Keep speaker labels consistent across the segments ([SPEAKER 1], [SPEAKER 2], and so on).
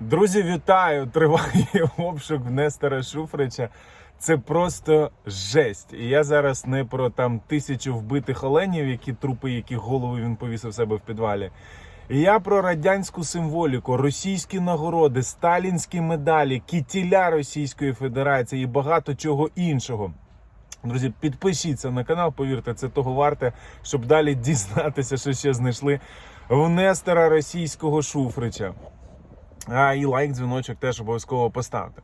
[SPEAKER 1] Друзі, вітаю! Триває обшук Нестора Шуфрича. Це просто жесть. І я зараз не про там тисячу вбитих оленів, які трупи, яких голови він повісив себе в підвалі. Я про радянську символіку, російські нагороди, сталінські медалі, кітіля Російської Федерації і багато чого іншого. Друзі, підпишіться на канал, повірте, це того варте, щоб далі дізнатися, що ще знайшли в Нестора російського Шуфрича. І лайк, дзвіночок теж обов'язково поставте.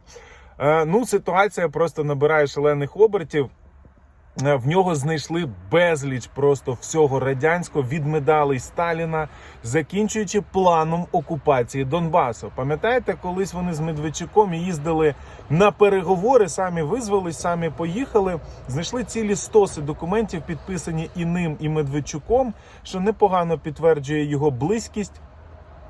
[SPEAKER 1] Е, ну, ситуація просто набирає шалених обертів. Е, В нього знайшли безліч просто всього радянського від медалей Сталіна, закінчуючи планом окупації Донбасу. Пам'ятаєте, колись вони з Медведчуком їздили на переговори, самі визвались, самі поїхали. Знайшли цілі стоси документів, підписані і ним, і Медведчуком, що непогано підтверджує його близькість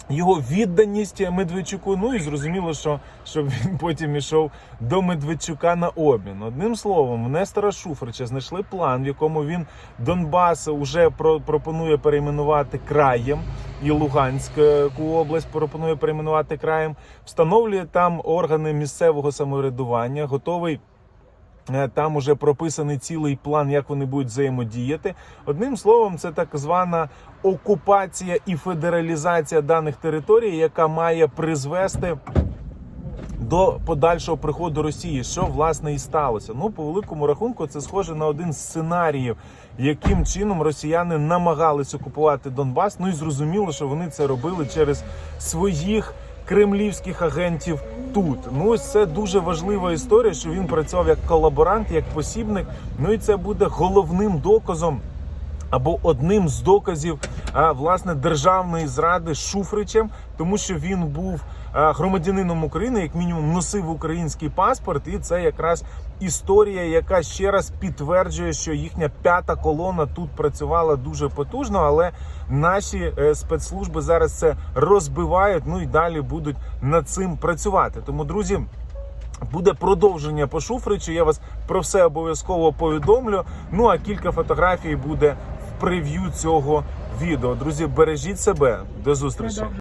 [SPEAKER 1] його відданість Медведчуку. Ну і зрозуміло, що щоб він потім ішов до Медведчука на обмін. Одним словом, в Нестора Шуфрича знайшли план, в якому він Донбас уже про, пропонує перейменувати краєм. І Луганську область пропонує перейменувати краєм, встановлює там органи місцевого самоврядування, готовий Там уже прописаний цілий план, як вони будуть взаємодіяти. Одним словом, це так звана окупація і федералізація даних територій, яка має призвести до подальшого приходу Росії, що власне і сталося. Ну, по великому рахунку, це схоже на один з сценаріїв, яким чином росіяни намагались окупувати Донбас. Ну і зрозуміло, що вони це робили через своїх кремлівських агентів тут. Ну ось це дуже важлива історія, що він працював як колаборант, як посібник. Ну і це буде головним доказом. Або одним з доказів власне державної зради Шуфричем, тому що він був громадянином України, як мінімум носив український паспорт, і це якраз історія, яка ще раз підтверджує, що їхня п'ята колона тут працювала дуже потужно, але наші е, спецслужби зараз це розбивають. Ну і далі будуть над цим працювати. Тому, друзі. Буде продовження по Шуфричу. Я вас про все обов'язково повідомлю. Ну а кілька фотографій буде прев'ю цього відео. Друзі, бережіть себе. До зустрічі.